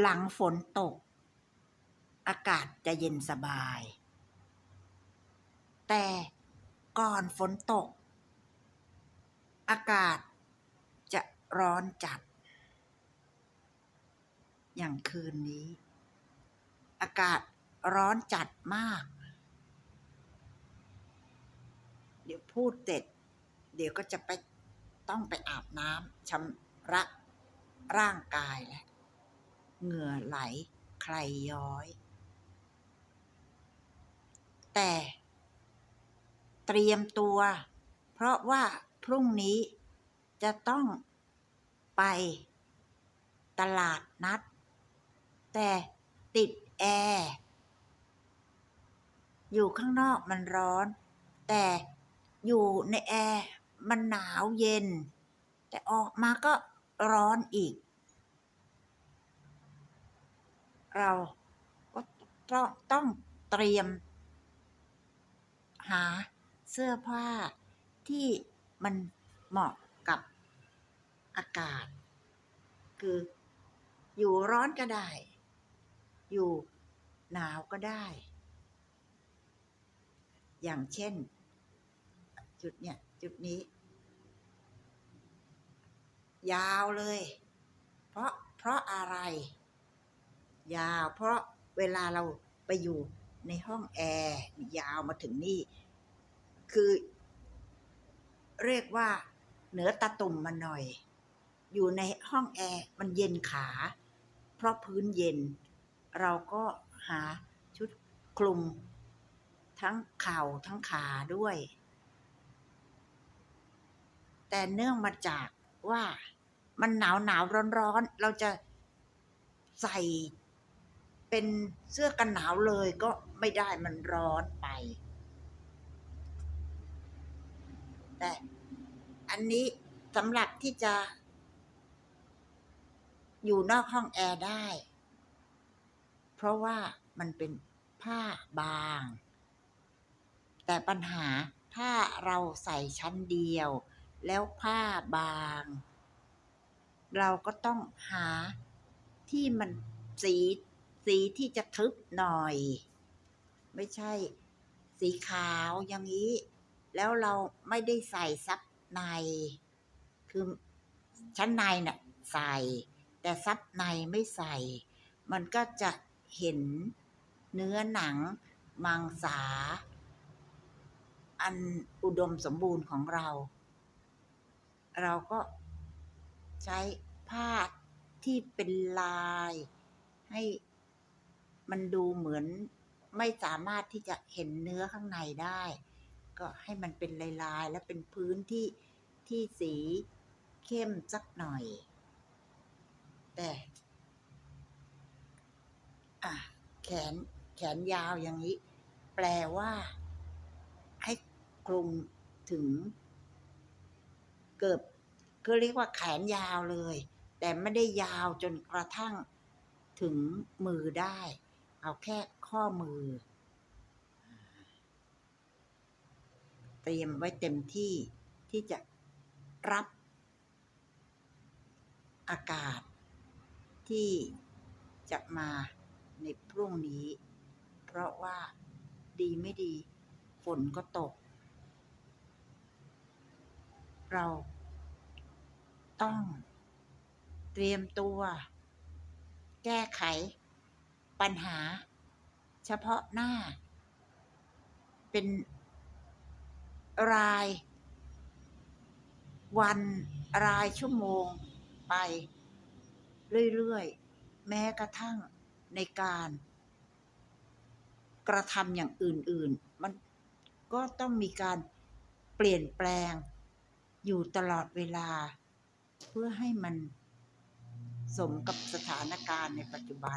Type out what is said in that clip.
หลังฝนตก อากาศจะเย็นสบาย แต่ก่อนฝนตก อากาศจะร้อนจัด อย่างคืนนี้ อากาศร้อนจัดมาก เดี๋ยวพูดเสร็จ เดี๋ยวก็จะไปต้องไปอาบน้ำชำระร่างกายแล้ว เหงื่อไหลใครย้อย แต่ เตรียมตัว เพราะว่าพรุ่งนี้จะต้องไปตลาดนัด แต่ติดแอร์อยู่ข้างนอกมันร้อน แต่อยู่ในแอร์มันหนาวเย็น แต่ออกมาก็ร้อนอีก เราก็ต้องเตรียม หาเสื้อผ้าที่มันเหมาะกับอากาศ คืออยู่ร้อนก็ได้ อยู่หนาวก็ได้ อย่างเช่น จุดเนี้ยจุดนี้ ยาวเลย เพราะเพราะอะไร ยาว เพราะเวลาเราไปอยู่ในห้องแอร์ยาวมาถึงนี่ คือ เรียกว่าเหนือตาตุ่มมาหน่อย อยู่ในห้องแอร์มันเย็นขา เพราะพื้นเย็น เราก็หาชุดคลุม ทั้งเข่าทั้งขาด้วย แต่เนื่องมาจากว่ามันหนาวหนาวร้อนร้อนเราจะใส่ เป็นเสื้อกันหนาวเลยก็ไม่ได้มันร้อนไป แต่อันนี้สำหรับที่จะ อยู่นอกห้องแอร์ได้ เพราะว่ามันเป็นผ้าบาง แต่ปัญหาถ้าเราใส่ชั้นเดียว แล้วผ้าบาง เราก็ต้องหาที่มันสี สีที่จะทึบหน่อย ไม่ใช่ สีขาวอย่างนี้ แล้วเราไม่ได้ใส่ซับใน คือชั้นในน่ะใส่ แต่ซับในไม่ใส่ มันก็จะเห็นเนื้อหนังมังสา อันอุดมสมบูรณ์ของเรา เราก็ใช้ผ้าที่เป็นลายให้ มันดูเหมือนไม่สามารถที่จะเห็นเนื้อข้างในได้ ก็ให้มันเป็นลายๆ และเป็นพื้นที่ที่สีเข้มสักหน่อย แต่อะแขนแขนยาวอย่างนี้ แปลว่า ให้คลุมถึง เกือบก็เรียกว่าแขนยาวเลย แต่ไม่ได้ยาวจนกระทั่งถึงมือได้ เอาแค่ข้อมือ เตรียมไว้เต็มที่ที่จะรับอากาศ ที่จะมาในพรุ่งนี้ เพราะว่าดีไม่ดี ฝนก็ตก เราต้องเตรียมตัว แก้ไข ปัญหา เฉพาะหน้า เป็นราย วันรายชั่วโมงไป เรื่อยๆ แม้กระทั่งในการ กระทำอย่างอื่น ๆ มันก็ต้องมีการเปลี่ยนแปลงอยู่ตลอดเวลา เพื่อให้มันสมกับสถานการณ์ในปัจจุบัน